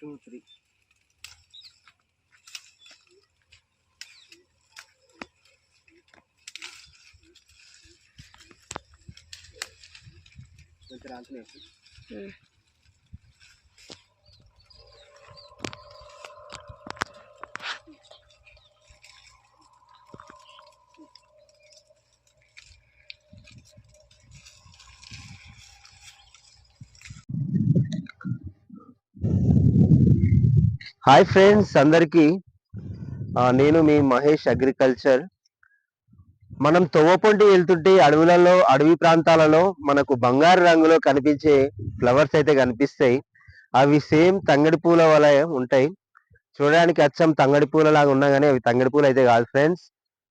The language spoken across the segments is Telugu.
two, three. With the alternate. Mm. Hi friends అందరికీ. నేను మీ మహేష్ అగ్రికల్చర్. మనం తొవ్వపొంటి వెళ్తుంటే అడవులలో అడవి ప్రాంతాలలో మనకు బంగారు రంగులో కనిపించే ఫ్లవర్స్ అయితే కనిపిస్తాయి. అవి సేమ్ తంగడి పూల వలె ఉంటాయి. చూడడానికి అచ్చం తంగడి పూల లాగా ఉన్నా కానీ అవి తంగడి పూలు అయితే కాదు ఫ్రెండ్స్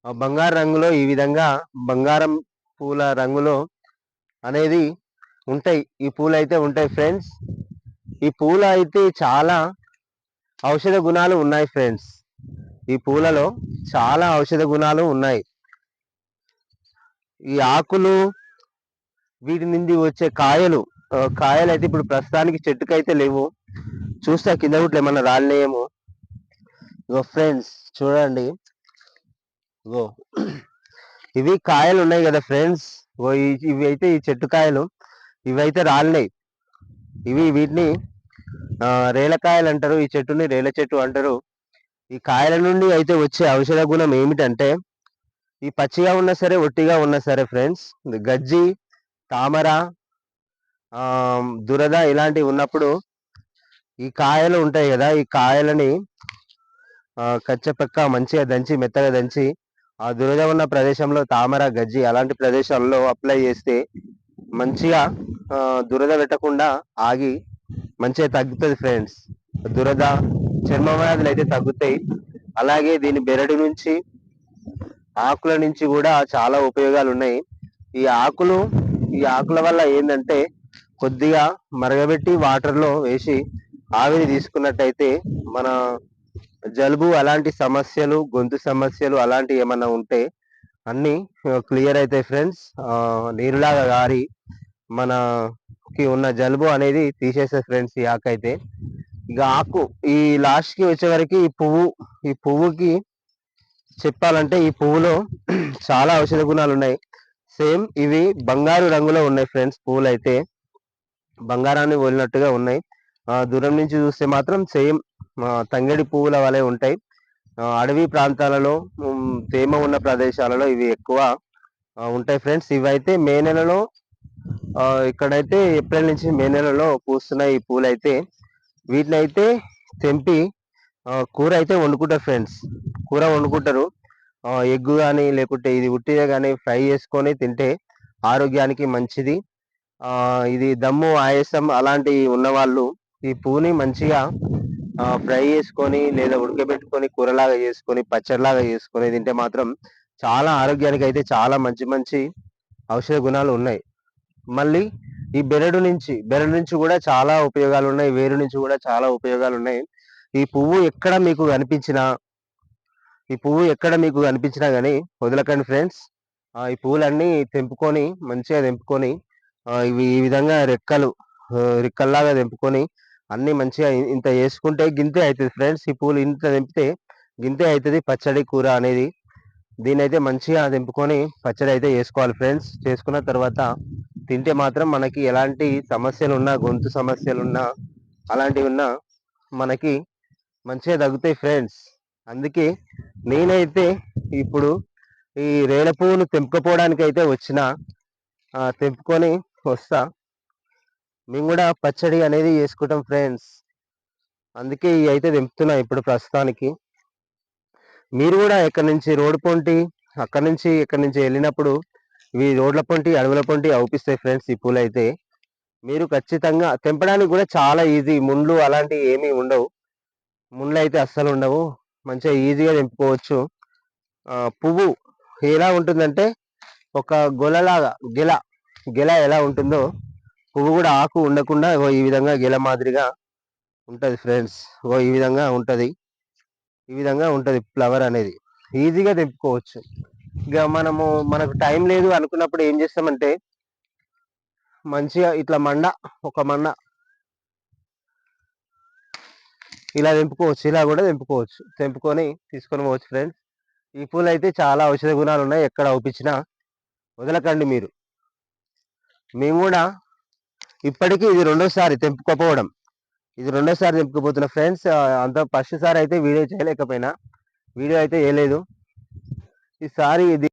బంగారు రంగులో ఈ విధంగా బంగారం పూల రంగులో అనేది ఉంటాయి. ఈ పూలు అయితే ఉంటాయి ఫ్రెండ్స్ ఈ పూలు అయితే చాలా ఔషధ గుణాలు ఉన్నాయి ఫ్రెండ్స్ ఈ పూలలో చాలా ఔషధ గుణాలు ఉన్నాయి. ఈ ఆకులు వీటి నుండి వచ్చే కాయలు కాయలు అయితే ఇప్పుడు ప్రస్తుతానికి చెట్టుకు అయితే లేవు. చూస్తే కింద గుట్లు ఏమన్నా రాలినాయేమో. ఇగో ఫ్రెండ్స్ చూడండి. ఇగో ఇవి కాయలు ఉన్నాయి కదా ఫ్రెండ్స్ ఓ ఇవి అయితే ఈ చెట్టు కాయలు ఇవి అయితే రాలినాయి. ఇవి వీటిని రేలకాయలు అంటారు ఈ చెట్టుని రేల చెట్టు అంటారు. ఈ కాయల నుండి అయితే వచ్చే ఔషధ గుణం ఏమిటంటే ఈ పచ్చిగా ఉన్నా సరే ఒట్టిగా ఉన్నా సరే ఫ్రెండ్స్ గజ్జి తామర ఆ దురద ఇలాంటివి ఉన్నప్పుడు ఈ కాయలు ఉంటాయి కదా ఈ కాయలని కచ్చపక్క మంచిగా దంచి మెత్తగా దంచి ఆ దురద ఉన్న ప్రదేశంలో తామర గజ్జి అలాంటి ప్రదేశాల్లో అప్లై చేస్తే మంచిగా ఆ, దురద పెట్టకుండా ఆగి మంచిగా తగ్గుతుంది ఫ్రెండ్స్ దురద చర్మ వ్యాధులు అయితే తగ్గుతాయి. అలాగే దీని బెరడు నుంచి ఆకుల నుంచి కూడా చాలా ఉపయోగాలు ఉన్నాయి. ఈ ఆకులు ఈ ఆకుల వల్ల ఏంటంటే కొద్దిగా మరగబెట్టి వాటర్లో వేసి ఆవిరి తీసుకున్నట్టయితే మన జలుబు అలాంటి సమస్యలు గొంతు సమస్యలు అలాంటివి ఏమన్నా ఉంటే అన్నీ క్లియర్ అవుతాయి ఫ్రెండ్స్ నీరులాగా గారి కి ఉన్న జలుబు అనేది తీసేసే ఫ్రెండ్స్ ఈ ఆకు అయితే. ఇక ఆకు ఈ లాస్ట్కి వచ్చేవరకు ఈ పువ్వు ఈ పువ్వుకి చెప్పాలంటే ఈ పువ్వులో చాలా ఔషధ గుణాలు ఉన్నాయి. సేమ్ ఇవి బంగారు రంగులో ఉన్నాయి ఫ్రెండ్స్ పువ్వులు అయితే బంగారాన్ని వదిలినట్టుగా ఉన్నాయి. ఆ, దూరం నుంచి చూస్తే మాత్రం సేమ్ తంగడి పువ్వుల వలె ఉంటాయి. అడవి ప్రాంతాలలో తేమ ఉన్న ప్రదేశాలలో ఇవి ఎక్కువ ఉంటాయి ఫ్రెండ్స్. ఇవైతే మే నెలలో ఇక్కడైతే ఏప్రిల్ నుంచి మే నెలలో పూస్తున్నాయి ఈ పూలు అయితే వీటిని అయితే తెంపి కూర అయితే వండుకుంటారు ఫ్రెండ్స్. కూర వండుకుంటారు. ఎగ్ కానీ లేకుంటే ఇది ఉట్టిదే కానీ ఫ్రై చేసుకొని తింటే ఆరోగ్యానికి మంచిది. ఆ ఇది దమ్ము ఆయాసం అలాంటి ఉన్నవాళ్ళు ఈ పువ్వుని మంచిగా ఫ్రై చేసుకొని లేదా ఉడకబెట్టుకొని కూరలాగా చేసుకొని పచ్చడిలాగా చేసుకొని తింటే మాత్రం చాలా ఆరోగ్యానికి అయితే చాలా మంచి మంచి ఔషధ గుణాలు ఉన్నాయి. మళ్ళీ ఈ బెరడు నుంచి బెరడు నుంచి కూడా చాలా ఉపయోగాలు ఉన్నాయి వేరు నుంచి కూడా చాలా ఉపయోగాలు ఉన్నాయి ఈ పువ్వు ఎక్కడ మీకు కనిపించినా ఈ పువ్వు ఎక్కడ మీకు కనిపించినా కానీ వదలకండి ఫ్రెండ్స్. ఈ పువ్వులన్నీ తెంపుకొని మంచిగా తెంపుకొని ఇవి ఈ విధంగా రెక్కలు రెక్కల్లాగా తెంపుకొని అన్ని మంచిగా ఇంత వేసుకుంటే గింతే అవుతుంది ఫ్రెండ్స్. ఈ పువ్వులు ఇంత తెంపితే గింతే అవుతుంది పచ్చడి కూర అనేది. దీని అయితే మంచిగా తెంపుకొని పచ్చడి అయితే చేసుకోవాలి ఫ్రెండ్స్. చేసుకున్న తర్వాత తింటే మాత్రం మనకి ఎలాంటి సమస్యలు ఉన్నా గొంతు సమస్యలు ఉన్నా అలాంటివి ఉన్నా మనకి మంచిగా తగ్గుతాయి ఫ్రెండ్స్. అందుకే నేనైతే ఇప్పుడు ఈ రేల పువ్వులు తెంపుకపోవడానికి అయితే వచ్చిన తెంపుకొని వస్తా. మేము కూడా పచ్చడి అనేది చేసుకుంటాం ఫ్రెండ్స్. అందుకే ఇవి అయితే తెంపుతున్నా ఇప్పుడు ప్రస్తుతానికి. మీరు కూడా ఎక్కడి నుంచి రోడ్డు పొంటి అక్కడి నుంచి ఇక్కడి నుంచి వెళ్ళినప్పుడు ఇవి రోడ్ల పొంటి అడవుల పొంటి అవుపిస్తాయి ఫ్రెండ్స్ ఈ పూలు అయితే మీరు ఖచ్చితంగా తెంపడానికి కూడా చాలా ఈజీ ముండ్లు అలాంటివి ఏమీ ఉండవు. ముండ్లు అయితే అస్సలు ఉండవు. మంచిగా ఈజీగా తెంపుకోవచ్చు. పువ్వు ఎలా ఉంటుందంటే ఒక గొలలాగా గెల గెల ఎలా ఉంటుందో పువ్వు కూడా ఆకు ఉండకుండా ఈ విధంగా గెల మాదిరిగా ఉంటుంది ఫ్రెండ్స్. ఓ ఈ విధంగా ఉంటుంది. ఈ విధంగా ఉంటుంది ఫ్లవర్ అనేది. ఈజీగా తెంపుకోవచ్చు. ఇక మనము మనకు టైం లేదు అనుకున్నప్పుడు ఏం చేస్తామంటే మంచిగా ఇట్లా మండ ఒక మండ. ఇలా తెంపుకోవచ్చు ఇలా కూడా తెంపుకోవచ్చు. తెంపుకొని తీసుకొని పోవచ్చు ఫ్రెండ్స్ ఈ పూలు అయితే చాలా ఔషధ గుణాలు ఉన్నాయి ఎక్కడ అవుపించినా వదలకండి మీరు. మేము కూడా ఇప్పటికీ ఇది రెండోసారి తెంపుకోపోవడం. ఇది రెండోసారి తెంపుకోపోతున్నా ఫ్రెండ్స్ అంత ఫస్ట్ సారి అయితే వీడియో చేయలేకపోయినా. వీడియో అయితే వేయలేదు सारी यदि